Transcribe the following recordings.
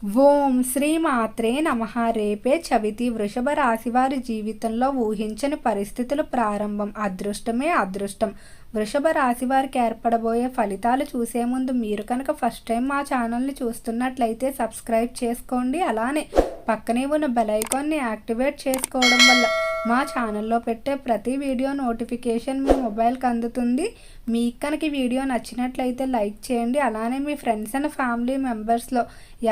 ఓం శ్రీ మాత్రే నమ. రేపే చవితి. వృషభ రాశి వారి జీవితంలో ఊహించని పరిస్థితులు ప్రారంభం. అదృష్టమే అదృష్టం. వృషభ రాశి వారికి ఏర్పడబోయే ఫలితాలు చూసే ముందు మీరు కనుక ఫస్ట్ టైం మా ఛానల్ని చూస్తున్నట్లయితే సబ్స్క్రైబ్ చేసుకోండి. అలానే పక్కనే ఉన్న బెల్ యాక్టివేట్ చేసుకోవడం వల్ల మా ఛానల్లో పెట్టే ప్రతి వీడియో నోటిఫికేషన్ మీ మొబైల్కి అందుతుంది. మీకు కనుక వీడియో నచ్చినట్లయితే లైక్ చేయండి. అలానే మీ ఫ్రెండ్స్ అండ్ ఫ్యామిలీ మెంబర్స్లో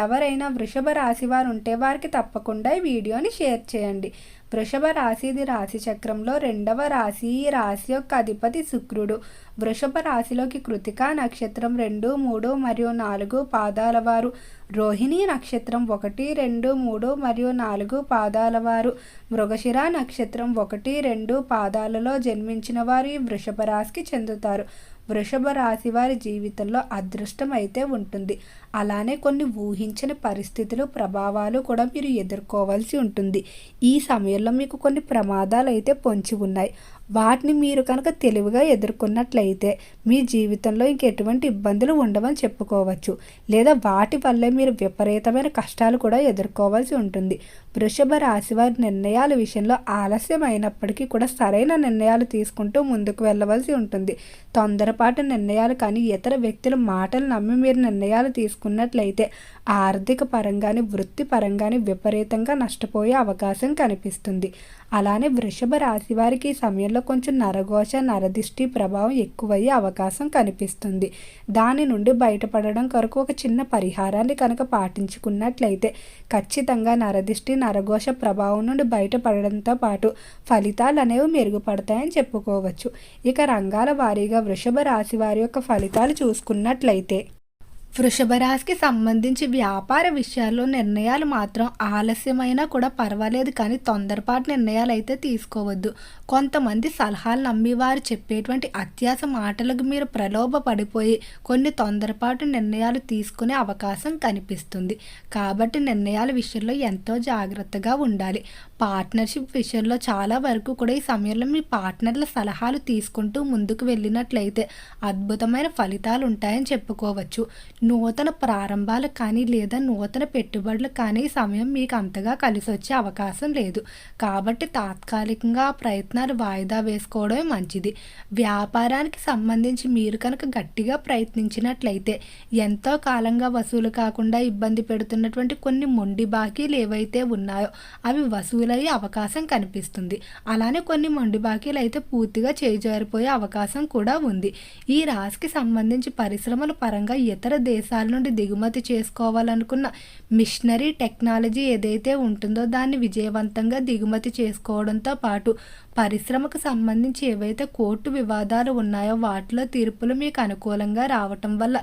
ఎవరైనా వృషభ రాశి వారు ఉంటే వారికి తప్పకుండా ఈ వీడియోని షేర్ చేయండి. వృషభ రాశిది రాశి చక్రంలో రెండవ రాశి ఈ రాశి యొక్క అధిపతి శుక్రుడు. వృషభ రాశిలోకి కృతికా నక్షత్రం రెండు మూడు మరియు నాలుగు పాదాల వారు. రోహిణి నక్షత్రం ఒకటి రెండు మూడు మరియు నాలుగు పాదాల వారు. మృగశిర నక్షత్రం ఒకటి రెండు పాదాలలో జన్మించిన వారు ఈ వృషభ రాశికి చెందుతారు. వృషభ రాశి వారి జీవితంలో అదృష్టం అయితే ఉంటుంది. అలానే కొన్ని ఊహించని పరిస్థితులు ప్రభావాలు కూడా మీరు ఎదుర్కోవాల్సి ఉంటుంది. ఈ సమయంలో మీకు కొన్ని ప్రమాదాలు అయితే పొంచి ఉన్నాయి. వాటిని మీరు కనుక తెలివిగా ఎదుర్కొన్నట్లయితే మీ జీవితంలో ఇంకెటువంటి ఇబ్బందులు ఉండవని చెప్పుకోవచ్చు. లేదా వాటి వల్లే మీరు విపరీతమైన కష్టాలు కూడా ఎదుర్కోవాల్సి ఉంటుంది. వృషభ రాశి వారి నిర్ణయాల విషయంలో ఆలస్యం అయినప్పటికీ కూడా సరైన నిర్ణయాలు తీసుకుంటూ ముందుకు వెళ్ళవలసి ఉంటుంది. తొందరపాటు నిర్ణయాలు కానీ ఇతర వ్యక్తుల మాటలు నమ్మి మీరు నిర్ణయాలు చూసుకున్నట్లయితే ఆర్థిక పరంగాని వృత్తి పరంగాని విపరీతంగా నష్టపోయే అవకాశం కనిపిస్తుంది. అలానే వృషభ రాశి వారికి ఈ సమయంలో కొంచెం నరఘోష నరదిష్టి ప్రభావం ఎక్కువయ్యే అవకాశం కనిపిస్తుంది. దాని నుండి బయటపడడం కొరకు ఒక చిన్న పరిహారాన్ని కనుక పాటించుకున్నట్లయితే ఖచ్చితంగా నరదిష్టి నరఘోష ప్రభావం నుండి బయటపడడంతో పాటు ఫలితాలు అనేవి మెరుగుపడతాయని చెప్పుకోవచ్చు. ఇక రంగాల వారీగా వృషభ రాశి వారి యొక్క ఫలితాలు చూసుకున్నట్లయితే వృషభ రాశికి సంబంధించి వ్యాపార విషయాల్లో నిర్ణయాలు మాత్రం ఆలస్యమైనా కూడా పర్వాలేదు కానీ తొందరపాటు నిర్ణయాలు అయితే తీసుకోవద్దు. కొంతమంది సలహాలు నమ్మి వారు చెప్పేటువంటి అత్యాస మాటలకు మీరు ప్రలోభ పడిపోయి కొన్ని తొందరపాటు నిర్ణయాలు తీసుకునే అవకాశం కనిపిస్తుంది. కాబట్టి నిర్ణయాల విషయంలో ఎంతో జాగ్రత్తగా ఉండాలి. పార్ట్నర్షిప్ విషయంలో చాలా వరకు కూడా ఈ సమయంలో మీ పార్ట్నర్ల సలహాలు తీసుకుంటూ ముందుకు వెళ్ళినట్లయితే అద్భుతమైన ఫలితాలు ఉంటాయని చెప్పుకోవచ్చు. నూతన ప్రారంభాలు కానీ లేదా నూతన పెట్టుబడులు కానీ సమయం మీకు అంతగా కలిసి వచ్చే అవకాశం లేదు. కాబట్టి తాత్కాలికంగా ప్రయత్నాలు వాయిదా వేసుకోవడమే మంచిది. వ్యాపారానికి సంబంధించి మీరు కనుక గట్టిగా ప్రయత్నించినట్లయితే ఎంతో కాలంగా వసూలు కాకుండా ఇబ్బంది పెడుతున్నటువంటి కొన్ని మొండి బాకీలు ఏవైతే ఉన్నాయో అవి వసూలయ్యే అవకాశం కనిపిస్తుంది. అలానే కొన్ని మొండి బాకీలు అయితే పూర్తిగా చేజారిపోయే అవకాశం కూడా ఉంది. ఈ రాశికి సంబంధించి పరిశ్రమల పరంగా ఇతర దేశాల నుండి దిగుమతి చేసుకోవాలనుకున్న మిషనరీ టెక్నాలజీ ఏదైతే ఉంటుందో దాన్ని విజయవంతంగా దిగుమతి చేసుకోవడంతో పాటు పరిశ్రమకు సంబంధించి ఏవైతే కోర్టు వివాదాలు ఉన్నాయో వాటిలో తీర్పులు మీకు అనుకూలంగా రావటం వల్ల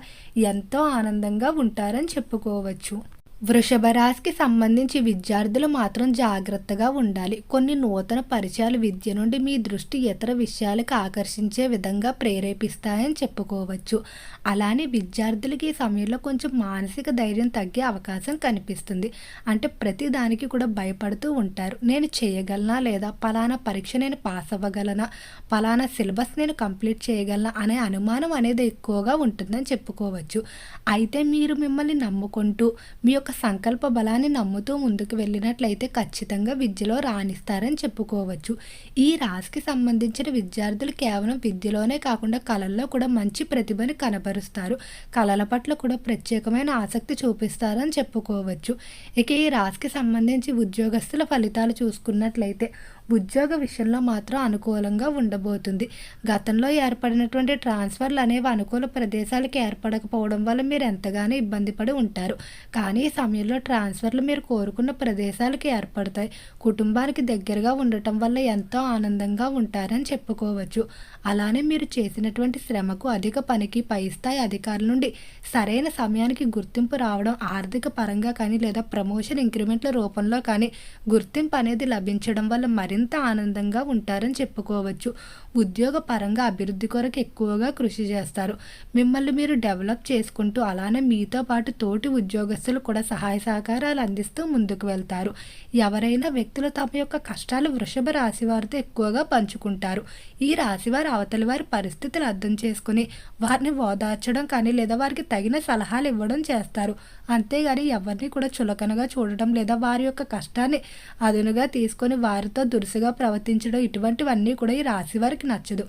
ఎంతో ఆనందంగా ఉంటారని చెప్పుకోవచ్చు. వృషభ రాశికి సంబంధించి విద్యార్థులు మాత్రం జాగ్రత్తగా ఉండాలి. కొన్ని నూతన పరిచయాలు విద్య నుండి మీ దృష్టి ఇతర విషయాలకు ఆకర్షించే విధంగా ప్రేరేపిస్తాయని చెప్పుకోవచ్చు. అలానే విద్యార్థులకి ఈ సమయంలో కొంచెం మానసిక ధైర్యం తగ్గే అవకాశం కనిపిస్తుంది. అంటే ప్రతి దానికి కూడా భయపడుతూ ఉంటారు. నేను చేయగలనా లేదా పలానా పరీక్ష నేను పాస్ అవ్వగలనా? పలానా సిలబస్ నేను కంప్లీట్ చేయగలనా? అనే అనుమానం అనేది ఎక్కువగా ఉంటుందని చెప్పుకోవచ్చు. అయితే మీరు మిమ్మల్ని నమ్ముకుంటూ మీ యొక్క సంకల్ప బలాన్ని నమ్ముతూ ముందుకు వెళ్ళినట్లయితే ఖచ్చితంగా విద్యలో రాణిస్తారని చెప్పుకోవచ్చు. ఈ రాశికి సంబంధించిన విద్యార్థులు కేవలం విద్యలోనే కాకుండా కళల్లో కూడా మంచి ప్రతిభని కనబరుస్తారు. కళల పట్ల కూడా ప్రత్యేకమైన ఆసక్తి చూపిస్తారని చెప్పుకోవచ్చు. ఇక ఈ రాశికి సంబంధించి ఉద్యోగస్తుల ఫలితాలు చూసుకున్నట్లయితే ఉద్యోగ విషయంలో మాత్రం అనుకూలంగా ఉండబోతుంది. గతంలో ఏర్పడినటువంటి ట్రాన్స్ఫర్లు అనేవి అనుకూల ప్రదేశాలకు ఏర్పడకపోవడం వల్ల మీరు ఎంతగానో ఇబ్బంది పడి ఉంటారు. కానీ ఈ సమయంలో ట్రాన్స్ఫర్లు మీరు కోరుకున్న ప్రదేశాలకు ఏర్పడతాయి. కుటుంబానికి దగ్గరగా ఉండటం వల్ల ఎంతో ఆనందంగా ఉంటారని చెప్పుకోవచ్చు. అలానే మీరు చేసినటువంటి శ్రమకు అధిక పనికి పై స్థాయి అధికారుల నుండి సరైన సమయానికి గుర్తింపు రావడం ఆర్థిక పరంగా కానీ లేదా ప్రమోషన్ ఇంక్రిమెంట్ల రూపంలో కానీ గుర్తింపు అనేది లభించడం వల్ల మరి మరింత ఆనందంగా ఉంటారని చెప్పుకోవచ్చు. ఉద్యోగ పరంగా అభివృద్ధి కొరకు ఎక్కువగా కృషి చేస్తారు. మిమ్మల్ని మీరు డెవలప్ చేసుకుంటూ అలానే మీతో పాటు తోటి ఉద్యోగస్తులు కూడా సహాయ సహకారాలు అందిస్తూ ముందుకు వెళ్తారు. ఎవరైనా వ్యక్తులు తమ యొక్క కష్టాలు వృషభ రాశి వారితో ఎక్కువగా పంచుకుంటారు. ఈ రాశి వారు అవతలి వారి పరిస్థితులు అర్థం చేసుకుని వారిని ఓదార్చడం కానీ లేదా వారికి తగిన సలహాలు ఇవ్వడం చేస్తారు. అంతేగాని ఎవరిని కూడా చులకనగా చూడడం లేదా వారి యొక్క కష్టాన్ని అదునుగా తీసుకొని వారితో దురుసుగా ప్రవర్తించడం ఇటువంటివన్నీ కూడా ఈ రాశి వారికి నచ్చదు.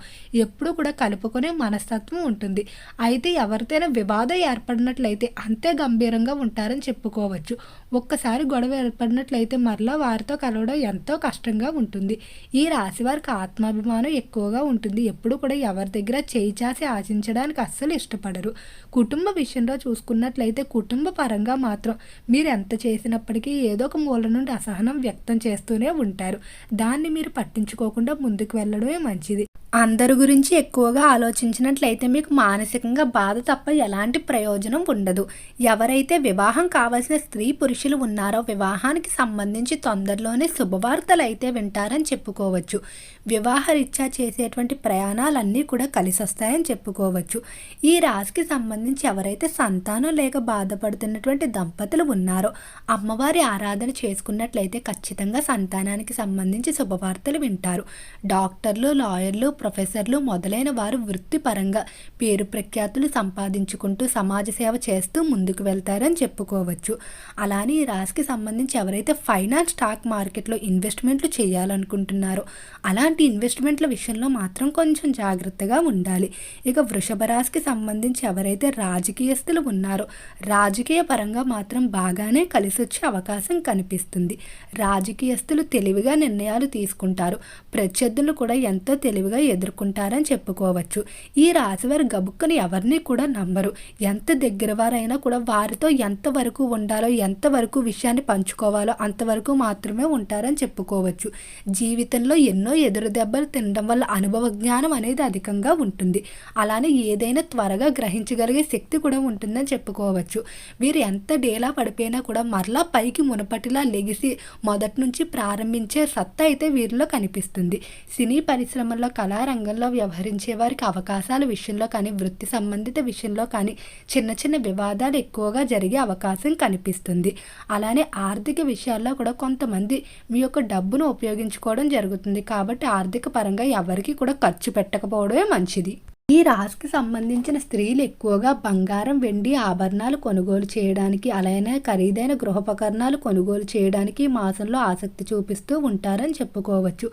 ఎప్పుడు కూడా కలుపుకునే మనస్తత్వం ఉంటుంది. అయితే ఎవరితోనైనా వివాదం ఏర్పడినట్లయితే అంతే గంభీరంగా ఉంటారని చెప్పుకోవచ్చు. ఒక్కసారి గొడవ ఏర్పడినట్లయితే మరలా వారితో కలవడం ఎంతో కష్టంగా ఉంటుంది. ఈ రాశి వారికి ఆత్మాభిమానం ఎక్కువగా ఉంటుంది. ఎప్పుడు కూడా ఎవరి దగ్గర చేయి చాసి ఆశించడానికి అస్సలు ఇష్టపడరు. కుటుంబ విషయంలో చూసుకున్నట్లయితే కుటుంబ పరంగా మాత్రం మీరు ఎంత చేసినప్పటికీ ఏదో ఒక మూల నుండి అసహనం వ్యక్తం చేస్తూనే ఉంటారు. దాన్ని మీరు పట్టించుకోకుండా ముందుకు వెళ్ళడమే మంచిది. అందరి గురించి ఎక్కువగా ఆలోచించినట్లయితే మీకు మానసికంగా బాధ తప్ప ఎలాంటి ప్రయోజనం ఉండదు. ఎవరైతే వివాహం కావాల్సిన స్త్రీ పురుషులు ఉన్నారో వివాహానికి సంబంధించి తొందరలోనే శుభవార్తలు అయితే వింటారని చెప్పుకోవచ్చు. వివాహరీత్యా చేసేటువంటి ప్రయాణాలన్నీ కూడా కలిసి వస్తాయని చెప్పుకోవచ్చు. ఈ రాశికి సంబంధించి ఎవరైతే సంతానం లేక బాధపడుతున్నటువంటి దంపతులు ఉన్నారో అమ్మవారి ఆరాధన చేసుకున్నట్లయితే ఖచ్చితంగా సంతానానికి సంబంధించి శుభవార్తలు వింటారు. డాక్టర్లు లాయర్లు ప్రొఫెసర్లు మొదలైన వారు వృత్తిపరంగా పేరు ప్రఖ్యాతులు సంపాదించుకుంటూ సమాజ సేవ చేస్తూ ముందుకు వెళ్తారని చెప్పుకోవచ్చు. అలానే ఈ రాశికి సంబంధించి ఎవరైతే ఫైనాన్స్ స్టాక్ మార్కెట్లో ఇన్వెస్ట్మెంట్లు చేయాలనుకుంటున్నారో అలాంటి ఇన్వెస్ట్మెంట్ల విషయంలో మాత్రం కొంచెం జాగ్రత్తగా ఉండాలి. ఇక వృషభ రాశికి సంబంధించి ఎవరైతే రాజకీయస్తులు ఉన్నారో రాజకీయ పరంగా మాత్రం బాగానే కలిసి వచ్చే అవకాశం కనిపిస్తుంది. రాజకీయస్తులు తెలివిగా నిర్ణయాలు తీసుకుంటారు. ప్రత్యర్థులు కూడా ఎంతో తెలివిగా ఎదుర్కొంటారని చెప్పుకోవచ్చు. ఈ రాశివారి గబుక్కుని ఎవరిని కూడా నమ్మరు. ఎంత దగ్గర వారైనా కూడా వారితో ఎంతవరకు ఉండాలో ఎంతవరకు విషయాన్ని పంచుకోవాలో అంతవరకు మాత్రమే ఉంటారని చెప్పుకోవచ్చు. జీవితంలో ఎన్నో ఎదురు దెబ్బలు తినడం వల్ల అనుభవ జ్ఞానం అనేది అధికంగా ఉంటుంది. అలానే ఏదైనా త్వరగా గ్రహించగలిగే శక్తి కూడా ఉంటుందని చెప్పుకోవచ్చు. వీరు ఎంత డేలా పడిపోయినా కూడా మరలా పైకి మునపటిలా లెగిసి మొదటి నుంచి ప్రారంభించే సత్తా అయితే వీరిలో కనిపిస్తుంది. సినీ పరిశ్రమల్లో కళారంగంలో వ్యవహరించే వారికి అవకాశాల విషయంలో కానీ వృత్తి సంబంధిత విషయంలో కానీ చిన్న చిన్న వివాదాలు ఎక్కువగా జరిగే అవకాశం కనిపిస్తుంది. అలానే ఆర్థిక విషయాల్లో కూడా కొంతమంది మీ యొక్క డబ్బును ఉపయోగించుకోవడం జరుగుతుంది కాబట్టి ఆర్థిక పరంగా ఎవరికి కూడా ఖర్చు పెట్టకపోవడమే మంచిది. ఈ రాశికి సంబంధించిన స్త్రీలు ఎక్కువగా బంగారం వెండి ఆభరణాలు కొనుగోలు చేయడానికి అలానే ఖరీదైన గృహోపకరణాలు కొనుగోలు చేయడానికి మాసంలో ఆసక్తి చూపిస్తూ ఉంటారని చెప్పుకోవచ్చు.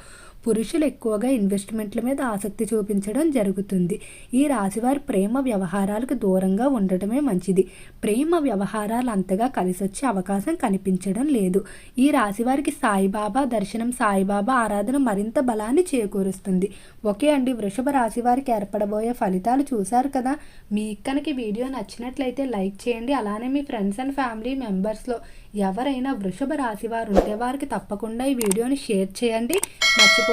పురుషులు ఎక్కువగా ఇన్వెస్ట్మెంట్ల మీద ఆసక్తి చూపించడం జరుగుతుంది. ఈ రాశివారి ప్రేమ వ్యవహారాలకు దూరంగా ఉండటమే మంచిది. ప్రేమ వ్యవహారాలు అంతగా కలిసొచ్చే అవకాశం కనిపించడం లేదు. ఈ రాశివారికి సాయిబాబా దర్శనం సాయిబాబా ఆరాధన మరింత బలాన్ని చేకూరుస్తుంది. ఓకే అండి వృషభ రాశి వారికి ఏర్పడబోయే ఫలితాలు చూశారు కదా? మీ కనుక వీడియో నచ్చినట్లయితే లైక్ చేయండి. అలానే మీ ఫ్రెండ్స్ అండ్ ఫ్యామిలీ మెంబర్స్లో ఎవరైనా వృషభ రాశి వారు ఉంటే వారికి తప్పకుండా ఈ వీడియోని షేర్ చేయండి. మర్చిపో